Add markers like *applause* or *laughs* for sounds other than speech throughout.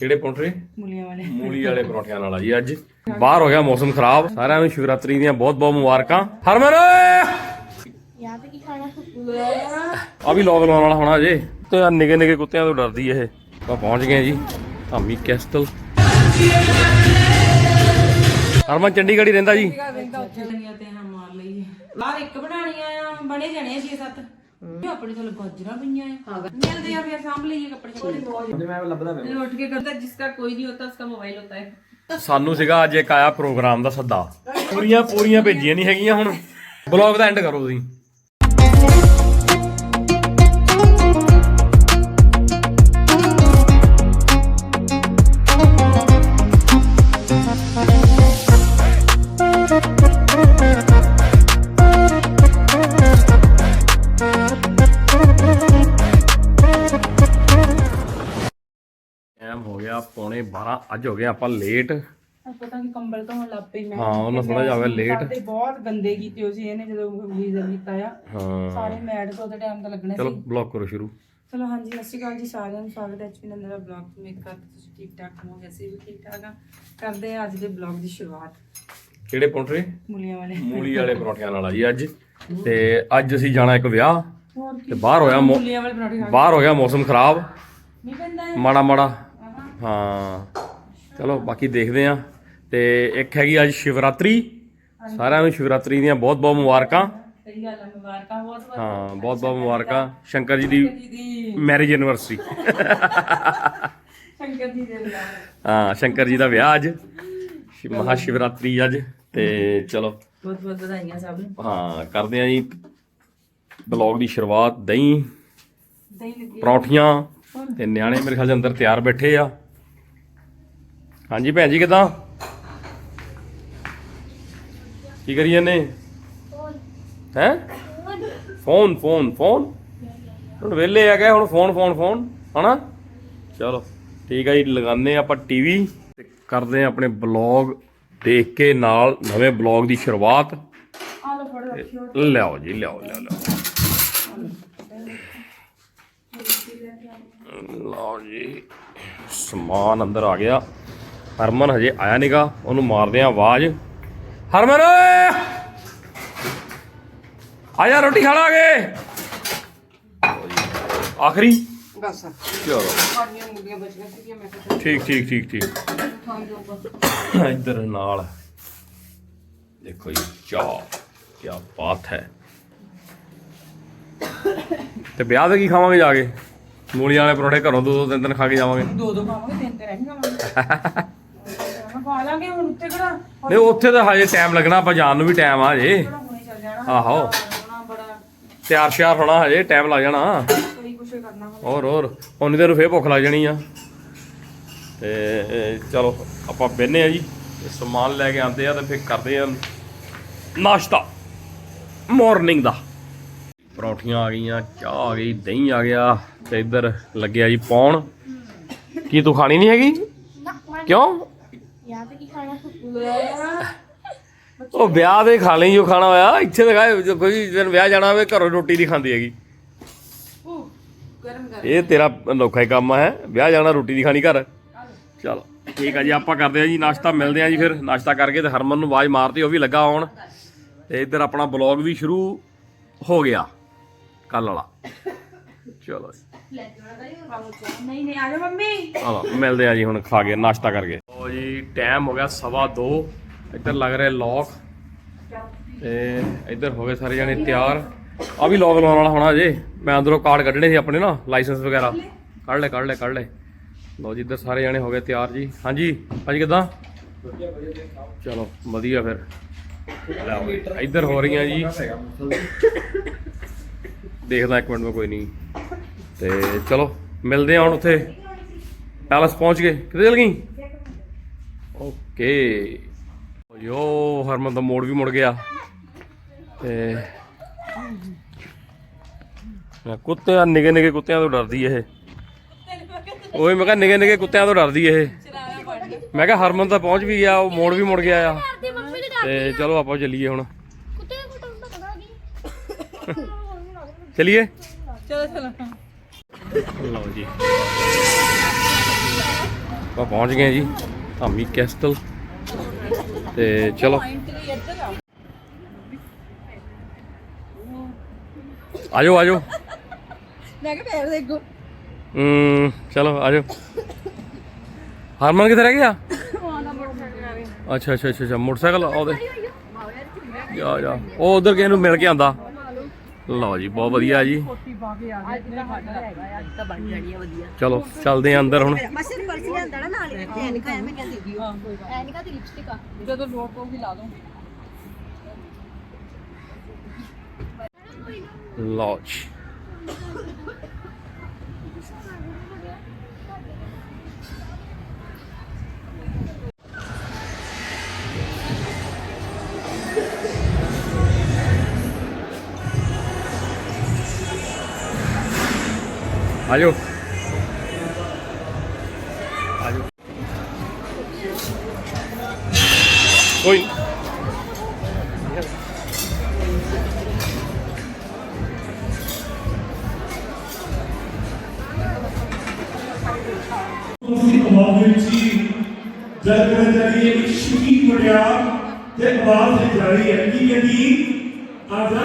ਕਿਹੜੇ ਪਰੌਂਠੇ? ਮੁਲੀਆਂ ਵਾਲੇ। ਮੂਲੀ ਵਾਲੇ ਪਰੌਂਠਿਆਂ ਨਾਲ ਆ ਜੀ ਅੱਜ। ਬਾਹਰ ਹੋ ਗਿਆ ਮੌਸਮ ਖਰਾਬ ਸਾਰਿਆਂ ਨੂੰ ਸ਼ਿਵਰਾਤਰੀ ਦੀਆਂ ਬਹੁਤ ਬਹੁਤ ਮੁਬਾਰਕਾਂ। ਹਰਮਨ ਯਾਦ ਕੀ ਖਾਣਾ? ਆ ਵੀ ਲੋਗ ਲਾਉਣ ਵਾਲਾ ਹੋਣਾ ਜੇ ਤੇ ਆ ਨਿਗੇ ਨਿਗੇ ਕੁੱਤਿਆਂ ਤੋਂ ਡਰਦੀ ਇਹ। ਆਪਾਂ ਪਹੁੰਚ ਗਏ ਜੀ ਧਾਮੀ ਕੈਸਟਲ। ਹਰਮਨ ਚੰਡੀਗੜ੍ਹ ਹੀ ਰਹਿੰਦਾ ਜੀ। ਤੇ ਹਾਂ ਮਾਰ ਲਈ। ਬਾਹਰ ਇੱਕ ਬਣਾਣੀਆਂ ਆ ਬਣੇ ਜਾਣੇ ਆ 6-7 ਆਪਣੇ ਕੋਲ ਗਾਜਰਾਂ ਪਈਆਂ ਆ ਮਿਲਦੇ ਆ ਫਿਰ ਸਾਂਭ ਲਈਏ ਕੱਪੜੇ ਛੋਟੇ ਮੈਂ ਲੱਭਦਾ ਪਿਆ। ਉੱਠ ਕੇ ਕਰਦਾ ਜਿਸਕਾ ਕੋਈ ਨਹੀਂ ਹੋਤਾ ਉਸਕਾ ਮੋਬਾਈਲ ਹੋਤਾ ਹੈ ਸਾਨੂੰ ਸੀਗਾ ਅੱਜ ਇੱਕ ਆਇਆ ਪ੍ਰੋਗਰਾਮ ਦਾ ਸੱਦਾ। ਪੂਰੀਆਂ ਪੂਰੀਆਂ ਭੇਜੀਆਂ ਨਹੀਂ ਹੈਗੀਆਂ ਹੁਣ। ਬਲੌਗ ਦਾ ਐਂਡ ਕਰੋ ਤੁਸੀਂ। ਪੌਣੇ 12 ਅੱਜ ਹੋ ਗਏ ਆਪਾਂ ਲੇਟ ਪਤਾ ਕਿ ਕੰਬਲ ਤੋਂ ਲੱਗ ਪਈ ਮੈਂ। ਹਾਂ ਉਹਨਾਂ ਥੋੜਾ ਜਿਹਾ ਲੇਟ ਬਹੁਤ ਗੰਦੇ ਕੀਤੇ ਹੋ ਸੀ ਇਹਨੇ ਜਦੋਂ ਗੀਜ਼ਰ ਕੀਤਾ ਆ। ਹਾਂ। ਸਾਰੇ ਮੈਟ ਤੋਂ ਉਹਦੇ ਟਾਈਮ ਤਾਂ ਲੱਗਣਾ ਚਲੋ ਸੀ। ਬਲੌਗ ਕਰੋ ਸ਼ੁਰੂ। ਚਲੋ ਹਾਂਜੀ ਸਤਿ ਸ਼੍ਰੀ ਅਕਾਲ ਜੀ ਸਾਰਿਆਂ ਨੂੰ। ਸਵਾਗਤ ਹੈ ਐਚਪੀ ਨੰਦਰ ਦਾ ਬਲੌਗ ਤੋਂ ਉਮੀਦ ਕਰਦੇ ਤੁਸੀਂ ਠੀਕ ਠਾਕ ਹੋਵੋਗੇ ਅਸੀਂ ਵੀ ਠੀਕ ਠਾਕ ਆ ਕਰਦੇ ਆ ਅੱਜ ਦੇ ਬਲੌਗ ਦੀ ਸ਼ੁਰੂਆਤ। ਕਿਹੜੇ ਪੌਂਠੇ ਮੁਲੀਆਂ ਵਾਲੇ। ਮੂਲੀ ਵਾਲੇ ਪਰੌਂਠਿਆਂ ਨਾਲ ਆ ਜੀ ਅੱਜ। ਤੇ ਅੱਜ ਅਸੀਂ ਜਾਣਾ ਇੱਕ ਵਿਆਹ। ਤੇ ਬਾਹਰ ਹੋਇਆ ਮੌ- ਮੁਲੀਆਂ ਵਾਲੇ ਪਰੌਂਠੇ ਖਾ ਬਾਹਰ ਹੋ ਗਿਆ ਮੌਸਮ ਖਰਾਬ। ਨਹੀਂ ਪੈਂਦਾ ਹੈ ਮਾੜਾ ਮਾੜਾ ਹਾਂ। ਚਲੋ ਬਾਕੀ ਦੇਖਦੇ ਆ ਤੇ ਇੱਕ ਹੈਗੀ ਅੱਜ ਸ਼ਿਵਰਾਤਰੀ। ਸਾਰਿਆਂ ਨੂੰ ਸ਼ਿਵਰਾਤਰੀ ਦੀਆਂ ਬਹੁਤ ਬਹੁਤ ਮੁਬਾਰਕਾਂ। ਸਹੀ ਗੱਲ ਹੈ ਮੁਬਾਰਕਾਂ ਬਹੁਤ ਬਹੁਤ। ਹਾਂ ਬਹੁਤ ਬਹੁਤ ਮੁਬਾਰਕਾਂ। ਸ਼ੰਕਰ ਜੀ ਦੀ ਮੈਰਿਜ ਐਨਵਰਸਰੀ ਸ਼ੰਕਰ ਜੀ ਦੇ ਬੁਲਾਵੇ ਹਾਂ ਸ਼ੰਕਰ ਜੀ ਦਾ ਵਿਆਹ ਅੱਜ। ਮਹਾ ਸ਼ਿਵਰਾਤਰੀ ਅੱਜ। ਤੇ ਚਲੋ। ਬਹੁਤ ਬਹੁਤ ਵਧਾਈਆਂ ਸਭ ਨੂੰ। ਹਾਂ ਕਰਦੇ ਆ ਜੀ ਬਲੌਗ ਦੀ ਸ਼ੁਰੂਆਤ ਦਹੀਂ ਦਹੀਂ ਪਰੌਂਠੀਆਂ। ਤੇ ਨਿਆਣੇ ਮੇਰੇ ਖਿਆਲ ਅੰਦਰ ਤਿਆਰ ਬੈਠੇ ਆ। ਹਾਂਜੀ ਭੈਣ ਜੀ, ਕਿਦਾਂ? ਕੀ ਕਰੀ ਜਾਂਦੇ? ਹੈ? Phone phone phone? ਹੁਣ ਵਿਹਲੇ ਆ ਗਏ, ਹੁਣ ਫੋਨ ਫੋਨ ਫੋਨ, ਹਨਾ? ਚਲੋ, ਠੀਕ ਆ ਜੀ, ਲਗਾਉਂਦੇ ਆ ਆਪਾਂ ਟੀਵੀ ਤੇ ਕਰਦੇ ਆ ਆਪਣੇ ਬਲੌਗ ਦੇਖ ਕੇ ਨਾਲ ਨਵੇਂ ਬਲੌਗ ਦੀ ਸ਼ੁਰੂਆਤ। ਲਿਆਓ ਜੀ, ਲਿਆਓ ਲਿਆਓ ਲਿਆਓ। ਲਓ ਜੀ, ਸਮਾਨ ਅੰਦਰ ਆ ਗਿਆ। ਹਰਮਨ ਹਜੇ ਆਇਆ ਨੀਗਾ ਉਹਨੂੰ ਮਾਰਦੇ ਆ ਆਵਾਜ਼। ਹਰਮਨ ਓਏ ਆ ਜਾ ਰੋਟੀ ਖਾ ਲਾਂਗੇ ਆਖਰੀ। ਬਸ। ਚਲੋ। ਠੀਕ ਠੀਕ ਠੀਕ ਠੀਕ। ਦੋ ਇੱਧਰ ਨਾਲ। ਦੇਖੋ ਜੀ ਚਾਹ ਕੀ ਬਾਤ ਹੈ। ਤੇ ਵਿਆਹ ਤੇ ਕੀ ਖਾਵਾਂਗੇ ਜਾ ਕੇ? ਮੂਲੀਆਂ ਵਾਲੇ ਪਰੌਂਠੇ ਘਰੋਂ ਦੋ ਦੋ ਤਿੰਨ ਤਿੰਨ ਖਾ ਕੇ ਜਾਵਾਂਗੇ। ਦੋ ਦੋ ਖਾਵਾਂਗੇ ਤਿੰਨ ਤੇ ਰਹਿ ਖਾਵਾਂਗੇ *laughs* ਮੈਂ ਖਾ ਲਾਂਗੇ ਹੁਣ ਉੱਤੇ ਕਿਹੜਾ? ਨਹੀਂ ਉੱਥੇ ਤਾਂ ਹਜੇ ਟਾਈਮ ਲੱਗਣਾ ਆਪਾਂ ਜਾਣ ਨੂੰ ਵੀ ਟਾਈਮ ਆ ਹਜੇ। ਕਿਹੜਾ ਹੁਣੇ ਚੱਲ ਜਾਣਾ? ਆਹੋ। ਹੋਣਾ ਬੜਾ ਤਿਆਰ ਸ਼ਿਆਰ ਹੋਣਾ ਹਜੇ ਟਾਈਮ ਲੱਗ ਜਾਣਾ। ਕੋਈ ਕੁਛ ਕਰਨਾ ਹੋਰ ਹੋਰ। ਉਨੀ ਦੇਰ ਨੂੰ ਫੇਰ ਭੁੱਖ ਲੱਗ ਜਾਣੀ ਆ। ਤੇ ਇਹ ਚਲੋ ਆਪਾਂ ਬਹਿਨੇ ਆ ਜੀ। ਤੇ ਸਮਾਨ ਲੈ ਕੇ ਆਉਂਦੇ ਆ ਤੇ ਫਿਰ ਕਰਦੇ ਆ ਨਾਸ਼ਤਾ। ਮਾਰਨਿੰਗ ਦਾ। ਪਰੌਂਠੀਆਂ ਆ ਗਈਆਂ ਚਾਹ ਆ ਗਈ ਦਹੀਂ ਆ ਗਿਆ ਤੇ ਇੱਧਰ ਲੱਗਿਆ ਜੀ ਪੌਣ। ਕੀ ਤੂੰ ਖਾਣੀ ਨਹੀਂ ਹੈਗੀ? ਕਿਉਂ? ਯਾਦ ਕੀ ਖਾਣਾ? *laughs* ਉਹ ਵਿਆਹ ਦੇ ਖਾ ਲਈ ਜੋ ਖਾਣਾ ਹੋਇਆ। ਇੱਥੇ ਤਾਂ ਖਾਏ ਕੋਈ ਦਿਨ ਵਿਆਹ ਜਾਣਾ ਹੋਵੇ ਘਰੋਂ ਰੋਟੀ ਨਹੀਂ ਖਾਂਦੀ ਹੈਗੀ। ਇਹ ਤੇਰਾ ਅਨੋਖਾ ਹੀ ਕੰਮ ਹੈ। ਵਿਆਹ ਜਾਣਾ ਰੋਟੀ ਨਹੀਂ ਖਾਣੀ ਘਰ। ਚਲੋ ਠੀਕ ਆ ਜੀ ਆਪਾਂ ਕਰਦੇ ਆ ਜੀ ਨਾਸ਼ਤਾ ਮਿਲਦੇ ਆ ਜੀ ਫਿਰ। ਨਾਸ਼ਤਾ ਕਰਕੇ ਤੇ ਹਰਮਨ ਨੂੰ ਆਵਾਜ਼ ਮਾਰਤੀ ਉਹ ਵੀ ਲੱਗਾ ਆਉਣ। ਤੇ ਇੱਧਰ ਆਪਣਾ ਬਲੌਗ ਵੀ ਸ਼ੁਰੂ ਹੋ ਗਿਆ ਕੱਲ ਵਾਲਾ। ਚਲੋ ਜੀ। ਨਹੀਂ ਨਹੀਂ ਆ ਜਾ ਮੰਮੀ। ਆਲੋ ਮਿਲਦੇ ਆ ਜੀ ਹੁਣ ਖਾ ਕੇ ਨਾਸ਼ਤਾ ਕਰਕੇ। ਲੋ ਜੀ ਟਾਈਮ ਹੋ ਗਿਆ ਸਵਾ ਦੋ। ਇੱਧਰ ਲੱਗ ਰਿਹਾ ਲੋਕ ਤੇ ਇੱਧਰ ਹੋ ਗਏ ਸਾਰੇ ਜਾਣੇ ਤਿਆਰ। ਆ ਵੀ ਲੋਕ ਲਾਉਣ ਵਾਲਾ ਹੋਣਾ ਜੇ ਮੈਂ ਅੰਦਰੋਂ ਕਾਰਡ ਕੱਢਣੇ ਸੀ ਆਪਣੇ ਨਾ ਲਾਇਸੈਂਸ ਵਗੈਰਾ। ਕੱਢ ਲੈ ਕੱਢ ਲੈ ਕੱਢ ਲੈ। ਲੋ ਜੀ, ਇੱਧਰ ਸਾਰੇ ਜਾਣੇ ਹੋ ਗਏ ਤਿਆਰ ਜੀ। ਹਾਂਜੀ ਅੱਜ ਕਿਦਾਂ? ਚਲੋ, ਵਧੀਆ ਫਿਰ। ਇੱਧਰ ਹੋ ਰਹੀਆਂ ਜੀ। ਦੇਖਦਾ ਇੱਕ ਮਿੰਟ ਮੈਂ, ਕੋਈ ਨਹੀਂ। ਤੇ ਚਲੋ, ਮਿਲਦੇ ਹਾਂ ਹੁਣ ਉੱਥੇ। ਪੈਲਸ ਪਹੁੰਚ ਗਏ। ਕਿੱਥੇ ਚਲ ਗਈ? ਓਕੇ ਯੋ ਹਰਮਨ ਦਾ ਮੋੜ ਵੀ ਮੁੜ ਗਿਆ। ਤੇ ਕੁੱਤਿਆਂ ਕੁੱਤੇ ਨਿਗੇ ਨਿਗੇ ਕੁੱਤਿਆਂ ਤੋਂ ਡਰਦੀ ਇਹ। ਓਏ, ਮੈਂ ਕਿਹਾ ਨਿਗੇ ਨਿਗੇ ਕੁੱਤਿਆਂ ਤੋਂ ਡਰਦੀ ਇਹ। ਮੈਂ ਕਿਹਾ, ਹਰਮਨ ਤਾਂ ਪਹੁੰਚ ਵੀ ਗਿਆ, ਉਹ ਮੋੜ ਵੀ ਮੁੜ ਗਿਆ ਆ। ਤੇ ਚਲੋ, ਆਪਾਂ ਚੱਲੀਏ ਹੁਣ। ਕੁੱਤੇ ਚਲੋ ਚਲੋ ਲਓ ਜੀ। ਆਪਾਂ ਪਹੁੰਚ ਗਏ ਜੀ, ਧਾਮੀ ਕੈਸਟਲ। ਤੇ ਚਲੋ। ਆਜੋ ਆਜੋ। ਮੈਂ ਕਿਹਾ ਪੈਰ ਦੇਖੋ। ਹੂੰ ਚਲੋ ਆਜੋ। ਹਰਮਨ ਕਿੱਥੇ ਰਹਿ ਗਿਆ? ਅੱਛਾ ਅੱਛਾ ਅੱਛਾ ਅੱਛਾ ਮੋਟਰਸਾਈਕਲ ਆਉਦੇ ਜਾ ਜਾ। ਉਹ ਉਧਰ ਕਿਸੇ ਨੂੰ ਮਿਲ ਕੇ ਆਂਦਾ ਲਓ ਜੀ ਬਹੁਤ ਵਧੀਆ ਜੀ। ਚਲੋ ਚੱਲਦੇ ਆਂ ਅੰਦਰ ਹੁਣ। ਮਸਰ ਪਰਸ ਲਿਆਂਦਾ ਨਾ ਨਾਲ ਐਨਕਾ ਐਵੇਂ ਕਹਿੰਦੀ ਐਨਕਾ ਤੇ ਲਿਪਸਟਿਕ ਆ। ਜਦੋਂ ਲੋੜ ਪਊਗੀ ਲਾ ਦੋ ਲਓ ਜੀ। ਆਜੋ ਆਜੋ ਕੋਈ ਨੀ। ਤੁਸੀਂ ਆਵਾਜ਼ ਵਿੱਚ ਹੀ ਜਦ ਮੈਂ ਜਾਰੀ ਇੱਕ ਸ਼ੁਕੀ ਮੁੜਿਆ ਤੇ ਆਵਾਜ਼ ਹੀ ਜਾਰੀ ਹੈ। ਕੀ ਕਹਿੰਦੀ? ਆਜਾ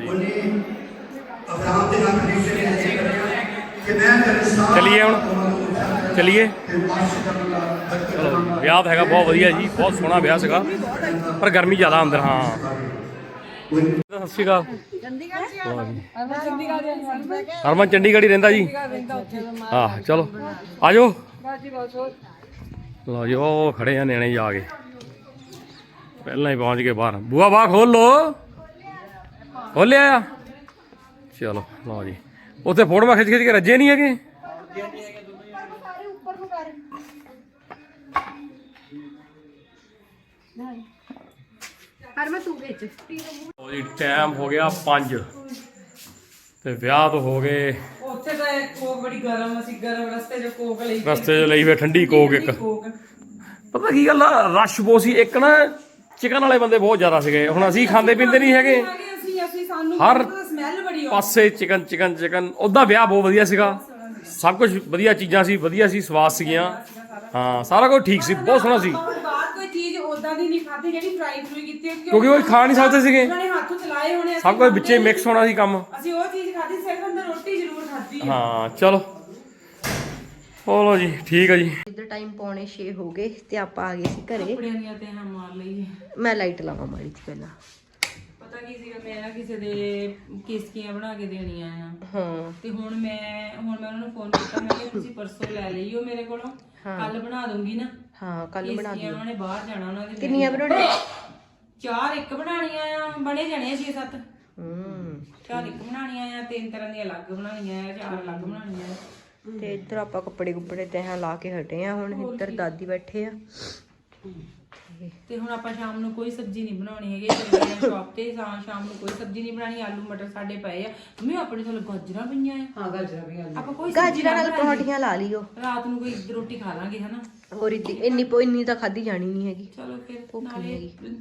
ਲਓ ਜੀ। ਅਬਰਾਮ ਦੇ ਨਾਲ ਕਨੈਕਸ਼ਨ ਇਹ ਜੇ ਕਰਿਆ ਕਿ ਮੈਂ ਤੇਰੇ ਸਾਥ ਚਲਿਏ ਹੁਣ। ਚਲਿਏ। ਚਲੋ ਵਿਆਹ ਹੈਗਾ ਬਹੁਤ ਵਧੀਆ ਜੀ ਬਹੁਤ ਸੋਹਣਾ ਵਿਆਹ ਸੀਗਾ। ਪਰ ਗਰਮੀ ਜ਼ਿਆਦਾ ਅੰਦਰ ਹਾਂ। ਸਤਿ ਸ਼੍ਰੀ ਅਕਾਲ। ਹਰਮਨ ਚੰਡੀਗੜ੍ਹ ਹੀ ਰਹਿੰਦਾ ਜੀ। ਹਾਂ ਚਲੋ ਆਜੋ। ਲਓ ਜੀ ਉਹ ਖੜੇ ਆ ਨਿਆਣੇ ਜਾ ਕੇ। ਪਹਿਲਾਂ ਹੀ ਪਹੁੰਚ ਗਏ ਬਾਹਰ। ਬੂਆ ਬਾਹ ਖੋਲ ਲੋ ਖੋਲਿਆ ਆ? ਚਲੋ ਲਓ ਜੀ। ਉੱਥੇ ਫੋਟੋਆਂ ਖਿੱਚ ਖਿੱਚ ਕੇ ਰੱਜੇ ਨਹੀਂ ਹੈਗੇ? ਹਰ ਮੈਂ ਤੂੰ ਵਿੱਚ ਲਓ ਜੀ ਟਾਈਮ ਹੋ ਗਿਆ 5 ਤੇ ਵਿਆਹ ਤੋਂ ਹੋ ਗਏ। ਉੱਥੇ ਤਾਂ ਇਹ ਕੋਕ ਬੜੀ ਗਰਮ ਅਸੀਂ ਗਰਮ ਰਸਤੇ 'ਚ ਕੋਕ ਲਈ ਰਸਤੇ 'ਚ ਲਈ ਵੇ ਠੰਡੀ ਕੋਕ ਇੱਕ। ਪਤਾ ਕੀ ਗੱਲ ਆ ਰਸ਼ ਬਹੁਤ ਸੀ। ਇੱਕ ਨਾ ਚਿਕਨ ਵਾਲੇ ਬੰਦੇ ਬਹੁਤ ਜ਼ਿਆਦਾ ਸੀਗੇ। ਹੁਣ ਅਸੀਂ ਖਾਂਦੇ ਪੀਂਦੇ ਨਹੀਂ ਹੈਗੇ। ਹਰ ਸਮੈਲ ਬੜੀ ਆਉਂਦੀ ਪਾਸੇ ਚਿਕਨ ਚਿਕਨ ਚਿਕਨ। ਉਹਦਾ ਵਿਆਹ ਬਹੁਤ ਵਧੀਆ ਸੀਗਾ। ਸਭ ਕੁਝ ਵਧੀਆ ਚੀਜ਼ਾਂ ਸੀ ਵਧੀਆ ਸੀ ਸਵਾਦ ਸੀਗੀਆਂ। ਹਾਂ ਸਾਰਾ ਕੁਝ ਠੀਕ ਸੀ ਬਹੁਤ ਸੋਹਣਾ ਸੀ। ਕੋਈ ਚੀਜ਼ ਉਦਾਂ ਦੀ ਨਹੀਂ ਖਾਧੀ ਜਿਹੜੀ ਫਰਾਈ ਫਰੂਈ ਕੀਤੀ ਕਿਉਂਕਿ ਉਹ ਖਾ ਨਹੀਂ ਸਕਦੇ ਸੀਗੇ। ਉਹਨਾਂ ਨੇ ਹੱਥ ਚਲਾਏ ਹੋਣੇ ਸਭ ਕੁਝ ਵਿੱਚੇ ਮਿਕਸ ਹੋਣਾ ਸੀ ਕੰਮ। ਅਸੀਂ ਉਹ ਚੀਜ਼ ਖਾਧੀ ਸਿਰਫ ਅੰਦਰ ਰੋਟੀ ਜ਼ਰੂਰ ਖਾਧੀ ਹੈ ਹਾਂ ਚਲੋ। ਚਲੋ ਜੀ ਠੀਕ ਆ ਜੀ। ਇੱਧਰ ਟਾਈਮ ਪੌਣੇ 6 ਹੋ ਗਏ ਤੇ ਆਪਾਂ ਆ ਗਏ ਸੀ ਘਰੇ। ਕੱਪੜਿਆਂ ਦੀਆਂ ਤੇ ਹਾਂ ਮਾਰ ਲਈਏ। ਮੈਂ ਲਾਈਟ ਲਾਵਾਂ ਮਾੜੀ ਜੀ ਪਹਿਲਾਂ। ਪਤਾ ਕੀ ਸੀਗਾ ਮੈਂ ਕਿਸੇ ਦੇ ਕਿਸਕੀਆਂ ਬਣਾ ਕੇ ਦੇਣੀਆਂ ਆ। ਹਾਂ। ਤੇ ਹੁਣ ਮੈਂ ਹੁਣ ਮੈਂ ਉਹਨਾਂ ਨੂੰ ਫੋਨ ਕੀਤਾ ਮੈਂ ਕਿਹਾ ਤੁਸੀਂ ਪਰਸੋਂ ਲੈ ਲਈਓ ਮੇਰੇ ਕੋਲੋਂ ਕੱਲ ਬਣਾ ਦੂੰਗੀ ਨਾ। ਹਾਂ ਕੱਲ ਬਣਾ ਕਿਸਕੀਆਂ ਉਹਨਾਂ ਨੇ ਬਾਹਰ ਜਾਣਾ ਉਹਨਾਂ ਦੇ ਕਿੰਨੀਆਂ ਬਣਾਉਣੀਆਂ? ਚਾਰ ਇੱਕ ਬਣਾਉਣੀਆਂ ਆ ਬਣੇ ਜਾਣੇ ਆ 6-7 ਹੂੰ। ਚਾਰ ਇੱਕ ਬਣਾਉਣੀਆਂ ਆ ਤਿੰਨ ਤਰ੍ਹਾਂ ਦੀਆਂ ਅਲੱਗ ਬਣਾਉਣੀਆਂ ਆ ਚਾਰ ਅਲੱਗ ਬਣਾਉਣੀਆਂ ਆ। ਤੇ ਇੱਧਰ ਆਪਾਂ ਕੱਪੜੇ ਕੁੱਪੜੇ ਤਹਾਂ ਲਾ ਕੇ ਹਟੇ ਆ ਹੁਣ ਇੱਧਰ ਦਾਦੀ ਬੈਠੇ ਆ। ਤੇ ਹੁਣ ਆਪਾਂ ਸ਼ਾਮ ਨੂੰ ਕੋਈ ਸਬਜ਼ੀ ਨਹੀਂ ਬਣਾਉਣੀ ਹੈਗੀ ਚੱਲੇ ਆ ਸ਼ਾਪ ਤੇ ਸ਼ਾਮ ਸ਼ਾਮ ਨੂੰ ਕੋਈ ਸਬਜ਼ੀ ਨਹੀਂ ਬਣਾਣੀ ਆਲੂ ਮਟਰ ਸਾਡੇ ਪਏ ਆ। ਮੰਮੀ ਆਪਣੇ ਕੋਲ ਗਾਜਰਾਂ ਪਈਆਂ ਆ। ਹਾਂ ਗਾਜਰਾਂ ਵੀ ਆਪਾਂ ਕੋਈ ਸਬਜ਼ੀ ਗਾਜਰਾਂ ਨਾ ਨਾਲ। ਪਰੌਂਠੀਆਂ ਲਾ ਲਿਓ। ਰਾਤ ਨੂੰ ਕੋਈ ਰੋਟੀ ਖਾ ਲਾਂਗੇ ਹਨਾ? ਹੋਰ ਇੱਦੀ ਇੰਨੀ ਪੋ ਇੰਨੀ ਤਾਂ ਖਾਦੀ ਜਾਣੀ ਨਹੀਂ ਹੈਗੀ। ਚਲੋ ਫਿਰ ਨਾਲੇ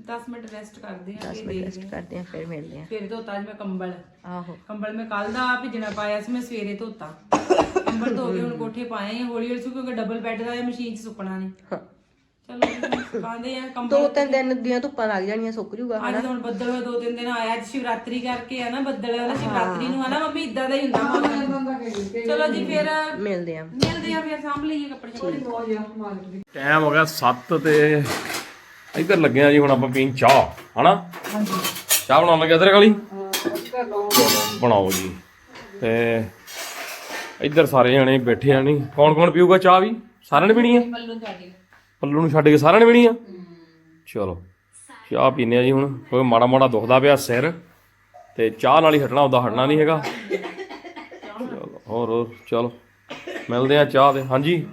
10 ਮਿੰਟ ਰੈਸਟ ਕਰਦੇ ਆ 10 ਫਿਰ ਮਿੰਟ ਰੈਸਟ ਕਰਦੇ ਆ ਫਿਰ ਮਿਲਦੇ ਆ ਫਿਰ ਧੋਤਾ ਅੱਜ ਮੈਂ ਕੰਬਲ। ਆਹੋ। ਕੰਬਲ ਮੈਂ ਕੱਲ ਦਾ ਭਿੱਜਣਾ ਪਾਇਆ ਸੀ ਮੈਂ ਸਵੇਰੇ ਧੋਤਾ। ਕੰਬਲ ਧੋ ਕੇ ਹੁਣ ਕੋਠੇ ਪਾਏ ਆ ਹੌਲੀ ਹੌਲੀ ਸੁੱਕ ਕਿਉਂਕਿ ਡਬਲ ਬੈੱਡ ਦਾ ਇਹ ਮਸ਼ੀਨ 'ਚ ਸੁੱਕਣਾ ਨਹੀਂ ਹਾਂ। ਚਲੋ ਆ ਦੋ ਤਿੰਨ ਦਿਨ ਦੀਆਂ ਧੁੱਪਾਂ ਲੱਗ ਜਾਣੀਆਂ ਸੁੱਕ ਜੂਗਾ ਅੱਜ ਤਾਂ ਹੁਣ ਬੱਦਲ ਹੋਏ ਦੋ ਤਿੰਨ ਦਿਨ ਆਇਆ ਅੱਜ ਸ਼ਿਵਰਾਤਰੀ ਕਰਕੇ ਆ ਨਾ ਬੱਦਲ ਹੈ ਨਾ ਸ਼ਿਵਰਾਤਰੀ ਨੂੰ ਆ ਨਾ ਮੰਮੀ ਇਦਾਂ ਦਾ ਹੀ ਹੁੰਦਾ ਚਲੋ ਜੀ ਫਿਰ ਮਿਲਦੇ ਆ। ਮਿਲਦੇ ਆ ਫਿਰ ਸਾਂਭ ਲਈਏ ਕੱਪੜੇ ਕੱਪੜੇ ਟਾਈਮ ਹੋ। ਗਿਆ 7 ਤੇ ਇੱਧਰ ਲੱਗੇ ਆ ਜੀ ਹੁਣ ਆਪਾਂ ਪੀਣ ਚਾਹ ਹਨਾ? ਚਾਹ ਬਣਾਉਣ ਲੱਗੇ ਅਦਰਕ ਵਾਲੀ ਚਲੋ, ਬਣਾਓ ਜੀ। ਤੇ ਇੱਧਰ ਸਾਰੇ ਜਣੇ ਬੈਠੇ ਆ ਨਹੀਂ? ਕੌਣ ਕੌਣ ਪੀਊਗਾ ਚਾਹ ਵੀ? ਸਾਰਿਆਂ ਨੇ ਪੀਣੀ ਆ ਪੱਲੂ ਛੱਡ ਕੇ ਪੱਲੂ ਨੂੰ ਛੱਡ ਕੇ ਸਾਰਿਆਂ ਨੇ ਪੀਣੀ ਆ? ਚਲੋ ਚਾਹ ਪੀਨੇ ਆ ਜੀ ਹੁਣ। ਕੋਈ ਮਾੜਾ ਮਾੜਾ ਦੁਖਦਾ ਪਿਆ ਸਿਰ ਤੇ ਚਾਹ ਨਾਲ ਹੀ ਹਟਣਾ ਉਹਦਾ ਹਟਣਾ ਨਹੀਂ ਹੈਗਾ। ਚਲੋ ਹੋਰ ਹੋਰ ਚਲੋ। ਮਿਲਦੇ ਆ ਚਾਹ ਤੇ। ਹਾਂਜੀ।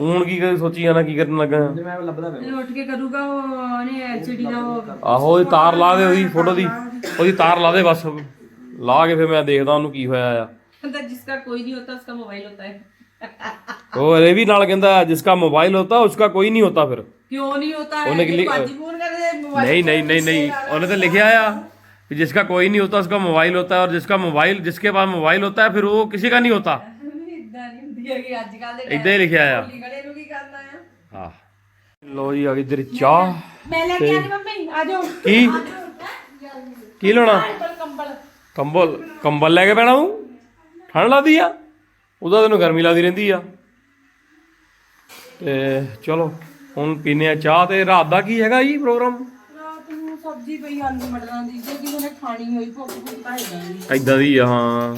ਹੁਣ ਕੀ ਕਰ ਸੋਚੀ ਜਾਣਾ ਕੀ ਕਰਨ ਲੱਗਾ ਇਹ ਉੱਠ ਕੇ ਕਰੂਗਾ ਉਹ ਉਹਨੇ ਐਲਸੀਡੀ ਦਾ ਉਹ ਆਹੋ ਉਹਦੀ ਤਾਰ ਲਾ ਦੇ ਉਹਦੀ ਫੋਟੋ ਦੀ। ਉਹਦੀ ਤਾਰ ਲਾ ਦੇ ਬਸ। ਲਾ ਕੇ ਫਿਰ ਮੈਂ ਦੇਖਦਾ ਉਹਨੂੰ ਕੀ ਹੋਇਆ ਆ। ਕਹਿੰਦਾ ਜਿਸਕਾ ਕੋਈ ਨਹੀਂ ਹੋਤਾ ਉਸਕਾ ਮੋਬਾਈਲ ਹੋਤਾ ਹੈ। ਉਹ ਇਹ ਵੀ ਨਾਲ ਕਹਿੰਦਾ ਜਿਸਕਾ ਮੋਬਾਈਲ ਹੋਤਾ ਉਸਕਾ ਕੋਈ ਨਹੀਂ ਹੋਤਾ ਫਿਰ क्यों नहीं होता है ਉਹਨੇ ਕਿ ਲਿ- बाजी फोन कर दे मोबाइल नहीं नहीं नहीं नहीं उन्होंने तो लिखा आ कि जिसका कोई नहीं होता उसका मोबाइल होता है और जिसका मोबाइल जिसके पास मोबाइल होता है फिर वो किसी का नहीं होता ਇਦਾਂ ਨਹੀਂ ਹੁੰਦੀ ਹੈਗੀ ਅੱਜ ਕੱਲ ਦੇ ਇਦਾਂ ਹੀ ਲਿਖਿਆ ਆ ਗੜੇ ਨੂੰ ਕੀ ਕਰਨਾ ਆ ਹਾਂ ਲੋ ਜੀ ਆ ਗਈ ਤੇਰੀ ਚਾਹ ਮੈਂ ਲੈ ਕੇ ਆਣੀ ਮੰਮੀ ਆ ਜਾਓ ਕੀ ਕੀ ਲੈਣਾ ਕੰਬਲ ਕੰਬਲ ਕੰਬਲ ਲੈ ਕੇ ਪੈਣਾ ਹੂੰ ਠੰਡ ਲੱਗਦੀ ਆ ਉਹਦਾ ਤੈਨੂੰ ਗਰਮੀ ਲੱਗਦੀ ਰਹਿੰਦੀ ਆ। ਤੇ ਚਲੋ ਹੁਣ ਪੀਨੇ ਆ ਚਾਹ ਤੇ ਰਾਤ ਦਾ ਕੀ ਹੈਗਾ ਜੀ ਪ੍ਰੋਗਰਾਮ? ਰਾਤ ਨੂੰ ਸਬਜ਼ੀ ਪਈ ਆਲੂ ਮਟਰਾਂ ਦੀ ਜੇ ਕਿਸੇ ਨੇ ਖਾਣੀ ਹੋਈ ਭੁੱਖ ਭੁੱਖ ਤਾਂ ਹੈਗੀ ਐਦਾਂ ਦੀ ਆ ਹਾਂ।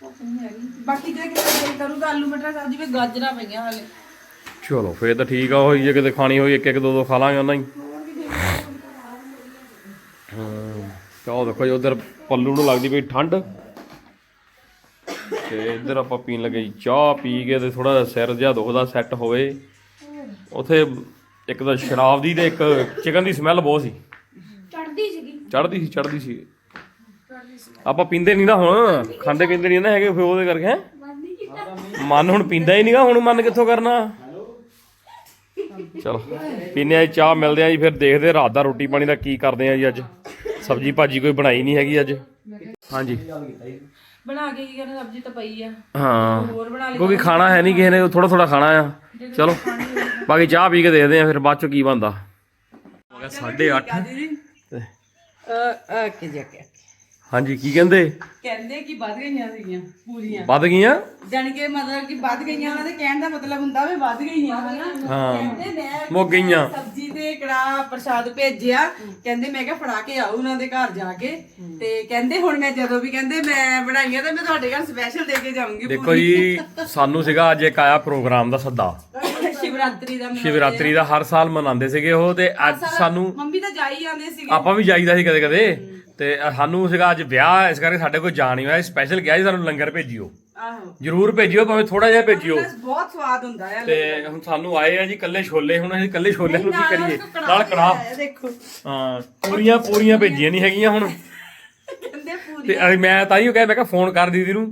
ਭੁੱਖ ਨਹੀਂ ਹੈਗੀ। ਬਾਕੀ ਜੇ ਕਿਸੇ ਦਿਲ ਕਰੂਗਾ ਆਲੂ ਮਟਰਾਂ ਸਬਜ਼ੀ ਵਿੱਚ ਗਾਜਰਾਂ ਪਈਆਂ ਹਾਲੇ। ਚਲੋ ਫੇਰ ਤਾਂ ਠੀਕ ਆ ਉਹ ਜੇ ਕਿਤੇ ਖਾਣੀ ਹੋਈ ਇੱਕ ਇੱਕ ਦੋ ਦੋ ਖਾ ਲਾਂਗੇ ਉਹਨਾਂ ਹੀ। ਹਾਂ ਚਾਹ ਦੇਖੋ ਜੀ ਉਧਰ ਪੱਲੂ ਨੂੰ ਲੱਗਦੀ ਪਈ ਠੰਡ। ਤੇ ਇੱਧਰ ਆਪਾਂ ਪੀਣ ਲੱਗੇ ਜੀ ਚਾਹ ਪੀ ਕੇ ਤੇ ਥੋੜਾ ਜਿਹਾ ਸਿਰ ਜਿਹਾ ਦੁਖਦਾ ਸੈੱਟ ਹੋਵੇ। ਉਥੇ ਇੱਕ ਤਾਂ ਸ਼ਰਾਬ ਦੀ ਤੇ ਇੱਕ ਚਿਕਨ ਦੀ ਸਮੈਲ ਬਹੁਤ ਸੀ। ਚੜਦੀ ਸੀਗੀ। ਚੜਦੀ ਸੀ ਚੜਦੀ ਸੀ। ਆਪਾਂ ਪੀਂਦੇ ਨਹੀਂ ਨਾ ਹੁਣ ਖਾਂਦੇ ਪੀਂਦੇ ਨਹੀਂ ਨਾ ਹੈਗੇ ਫਿਰ ਉਹਦੇ ਕਰਕੇ ਹੈ? ਮਨ ਹੁਣ ਪੀਂਦਾ ਹੀ ਨਹੀਂਗਾ ਹੁਣ ਮਨ ਕਿੱਥੋਂ ਕਰਨਾ? ਚਲੋ ਪੀਨੇ ਆ ਚਾਹ ਮਿਲਦੇ ਆ ਜੀ ਫਿਰ ਦੇਖਦੇ ਰਾਤ ਦਾ ਰੋਟੀ ਪਾਣੀ ਦਾ ਕੀ ਕਰਦੇ ਆ ਜੀ ਅੱਜ। ਸਬਜੀ ਭਾਜੀ ਕੋਈ ਬਣਾਈ ਨਹੀਂ ਹੈਗੀ ਅੱਜ। ਹਾਂਜੀ। ਬਣਾ ਕੇ ਕੀ ਕਰਨਾ ਸਬਜ਼ੀ ਤਾਂ ਪਈ ਆ। ਹਾਂ ਹੋਰ ਬਣਾ ਲਈ ਕਿਉਂਕਿ ਖਾਣਾ ਹੈ ਨਹੀਂ ਕਿਸੇ ਨੇ ਥੋੜਾ ਥੋੜਾ ਖਾਣਾ ਆ। ਚਲੋ ਬਾਕੀ ਚਾਹ ਪੀ ਕੇ ਦੇਖਦੇ ਆ ਫਿਰ ਬਾਅਦ ਚੋਂ ਕੀ ਬਣਦਾ। ਹੋ ਗਿਆ 8:30 ਅ ਕਿ ਜਾ ਕੇ ਹਾਂਜੀ ਕੀ ਕਹਿੰਦੇ? ਕਹਿੰਦੇ ਕਿ ਵੱਧ ਗਈਆਂ ਸੀਗੀਆਂ ਪੂਰੀਆਂ। ਵੱਧ ਗਈਆਂ? ਜਾਣੀ ਕਿ ਮਤਲਬ ਕਿ ਵੱਧ ਗਈਆਂ ਉਹਨਾਂ ਦੇ ਕਹਿਣ ਦਾ ਮਤਲਬ ਹੁੰਦਾ ਵੀ ਵੱਧ ਗਈਆਂ ਹਨਾ? ਹਾਂ। ਕਹਿੰਦੇ ਮੈਂ ਮੁੱਕ ਗਈਆਂ। ਸਬਜ਼ੀ ਤੇ ਕੜਾ ਪ੍ਰਸ਼ਾਦ ਭੇਜਿਆ। ਕਹਿੰਦੇ ਮੈਂ ਕਿਹਾ ਫੜਾ ਕੇ ਆਉ ਉਹਨਾਂ ਦੇ ਘਰ ਜਾ ਕੇ। ਤੇ ਕਹਿੰਦੇ ਹੁਣ ਮੈਂ ਜਦੋਂ ਵੀ ਕਹਿੰਦੇ ਮੈਂ ਬਣਾਈਆਂ ਤਾਂ ਮੈਂ ਤੁਹਾਡੇ ਘਰ ਸਪੈਸ਼ਲ ਦੇ ਕੇ ਜਾਊਂਗੀ ਦੇਖੋ ਜੀ ਸਾਨੂੰ ਸੀਗਾ ਅੱਜ ਇੱਕ ਆਇਆ ਪ੍ਰੋਗਰਾਮ ਦਾ ਸੱਦਾ। ਸ਼ਿਵਰਾਤਰੀ ਦਾ ਮਨਾਉਂਦੇ ਸ਼ਿਵਰਾਤਰੀ ਦਾ ਹਰ ਸਾਲ ਮਨਾਉਂਦੇ ਸੀਗੇ ਉਹ ਤੇ ਅੱਜ ਸਾਨੂੰ ਮੰਮੀ ਤਾਂ ਜਾਈ ਜਾਂਦੇ ਸੀਗੇ। ਆਪਾਂ ਵੀ ਜਾਈਦਾ ਸੀ ਕਦੇ ਕਦੇ ਤੇ ਸਾਨੂੰ ਸੀਗਾ ਅੱਜ ਵਿਆਹ ਇਸ ਕਰਕੇ ਸਾਡੇ ਕੋਲ ਜਾ ਨਹੀਂ ਹੋਇਆ। ਸਪੈਸ਼ਲ ਕਿਹਾ ਜੀ ਸਾਨੂੰ ਲੰਗਰ ਭੇਜਿਓ। ਆਹੋ। ਜਰੂਰ ਭੇਜਿਓ ਭਾਵੇਂ ਥੋੜਾ ਜਿਹਾ ਭੇਜਿਓ। ਬਹੁਤ ਸਵਾਦ ਹੁੰਦਾ ਆ ਤੇ ਹੁਣ ਸਾਨੂੰ ਆਏ ਆ ਜੀ ਕੱਲੇ ਛੋਲੇ ਹੁਣ ਅਸੀਂ ਕੱਲੇ ਛੋਲਿਆਂ ਨੂੰ ਕੀ ਕਰੀਏ। ਨਾਲ ਕੜਾਹ। ਦੇਖੋ। ਹਾਂ ਪੂਰੀਆਂ ਪੂਰੀਆਂ ਭੇਜੀਆਂ ਨਹੀਂ ਹੈਗੀਆਂ ਹੁਣ। ਕਹਿੰਦੇ ਪੂਰੀ ਤੇ ਮੈਂ ਤਾਂ ਹੀ ਕਿਹਾ ਮੈਂ ਕਿਹਾ ਫੋਨ ਕਰ ਦੀਦੀ ਨੂੰ।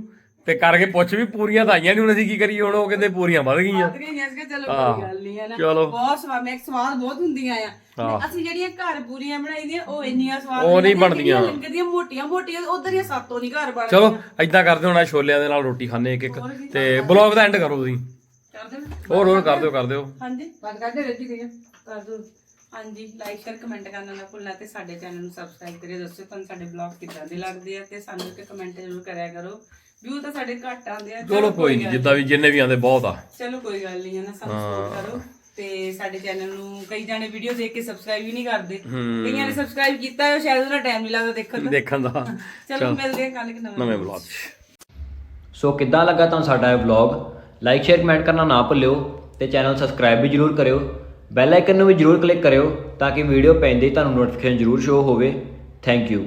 ਤੇ ਕਰਕੇ ਪੁੱਛ ਵੀ ਪੂਰੀਆਂ ਤਾਂ ਆਈਆਂ ਨਹੀਂ ਹੁਣ ਅਸੀਂ ਕੀ ਕਰੀਏ? ਹੁਣ ਉਹ ਕਹਿੰਦੇ ਪੂਰੀਆਂ ਵੱਧ ਗਈਆਂ। ਵੱਧ ਗਈਆਂ ਸੀ ਚਲੋ ਆਹ, ਕੋਈ ਗੱਲ ਨਹੀਂ ਹੈ ਨਾ। ਚਲੋ। ਬਹੁਤ ਸਵਾਦ ਮੈਂ ਸਵਾਦ ਬਹੁਤ ਹੁੰਦੀਆਂ ਆ। ਅਸੀਂ ਜਿਹੜੀਆਂ ਘਰ ਪੂਰੀਆਂ ਬਣਾਈਦੀਆਂ ਉਹ ਇੰਨੀਆਂ ਸਵਾਦ ਉਹ ਨਹੀਂ ਜਿਹੜੀਆਂ ਬਣਦੀਆਂ। ਲੰਗਰ ਦੀਆਂ ਮੋਟੀਆਂ ਮੋਟੀਆਂ ਉਧਰ ਹੀ ਸਾਤੋਂ ਨਹੀਂ ਘਰ ਬਣਦੀਆਂ। ਚਲੋ ਐਦਾਂ ਕਰਦੇ ਹੁਣ ਆਹ ਛੋਲਿਆਂ ਦੇ ਨਾਲ ਰੋਟੀ ਖਾਣੇ ਇੱਕ ਇੱਕ। ਤੇ ਬਲੌਗ ਦਾ ਐਂਡ ਕਰੋ ਤੁਸੀਂ। ਕਰਦੇ ਨੇ? ਹੋਰ ਹੋਰ ਕਰ ਦਿਓ ਕਰ ਦਿਓ। ਹਾਂਜੀ। ਬੰਦ ਕਰਦੇ ਰੱਜੀ ਗਈਆਂ ਕਰ ਦੋ ਹਾਂਜੀ ਲਾਈਕ ਸ਼ੇਅਰ ਕਮੈਂਟ ਕਰਨਾ ਨਾ ਭੁੱਲਣਾ ਤੇ ਸਾਡੇ ਚੈਨਲ ਨੂੰ ਸਬਸਕ੍ਰਾਈਬ ਕਰਿਓ। ਦੱਸੋ ਤੁਹਾਨੂੰ ਸਾਡੇ ਬਲੌਗ ਕਿੱਦਾਂ ਦੇ ਲੱਗਦੇ ਆ ਤੇ ਸਾਨੂੰ ਇੱਕ ਕਮੈਂਟ ਜ਼ਰੂਰ ਕਰਿਆ ਕਰੋ। ਵਿਊ ਤਾਂ ਸਾਡੇ ਘੱਟ ਆਉਂਦੇ ਆ ਚਲੋ ਕੋਈ ਨਹੀਂ ਜਿੱਦਾਂ ਵੀ ਜਿੰਨੇ ਵੀ ਆਂਦੇ ਬਹੁਤ ਆ। ਚਲੋ ਕੋਈ ਗੱਲ ਨਹੀਂ ਹੈ ਨਾ ਸਪੋਰਟ ਕਰੋ। ਤੇ ਸਾਡੇ ਚੈਨਲ ਨੂੰ ਕਈ ਜਾਣੇ ਵੀਡੀਓ ਦੇਖ ਕੇ ਸਬਸਕ੍ਰਾਈਬ ਵੀ ਨਹੀਂ ਕਰਦੇ। ਕਈਆਂ ਨੇ ਸਬਸਕ੍ਰਾਈਬ ਕੀਤਾ ਹੈ ਸ਼ਾਇਦ ਉਹਨਾਂ ਟਾਈਮ ਨਹੀਂ ਲੱਗਦਾ ਦੇਖਣ ਦਾ। ਦੇਖਣ ਦਾ। *laughs* ਚਲੋ ਮਿਲਦੇ ਹਾਂ ਕੱਲ ਕਿ ਨਵੇਂ ਨਵੇਂ ਬਲੌਗ 'ਚ। ਸੋ ਕਿੱਦਾਂ ਲੱਗਾ ਤੁਹਾਨੂੰ ਸਾਡਾ ਇਹ ਵਲੌਗ ਲਾਈਕ ਸ਼ੇਅਰ ਕਮੈਂਟ ਕਰਨਾ ਨਾ ਭੁੱਲਿਓ ਤੇ ਚੈਨਲ ਸਬਸਕ੍ਰਾਈਬ ਵੀ ਜਰੂਰ ਕਰਿਓ। ਬੈਲ ਆਈਕਨ ਨੂੰ ਵੀ ਜਰੂਰ ਕਲਿੱਕ ਕਰਿਓ ਤਾਂ ਕਿ ਵੀਡੀਓ ਪੈਂਦੇ ਹੀ ਤੁਹਾਨੂੰ ਨੋਟੀਫਿਕੇਸ਼ਨ ਜਰੂਰ ਸ਼ੋ ਹੋਵੇ। Thank you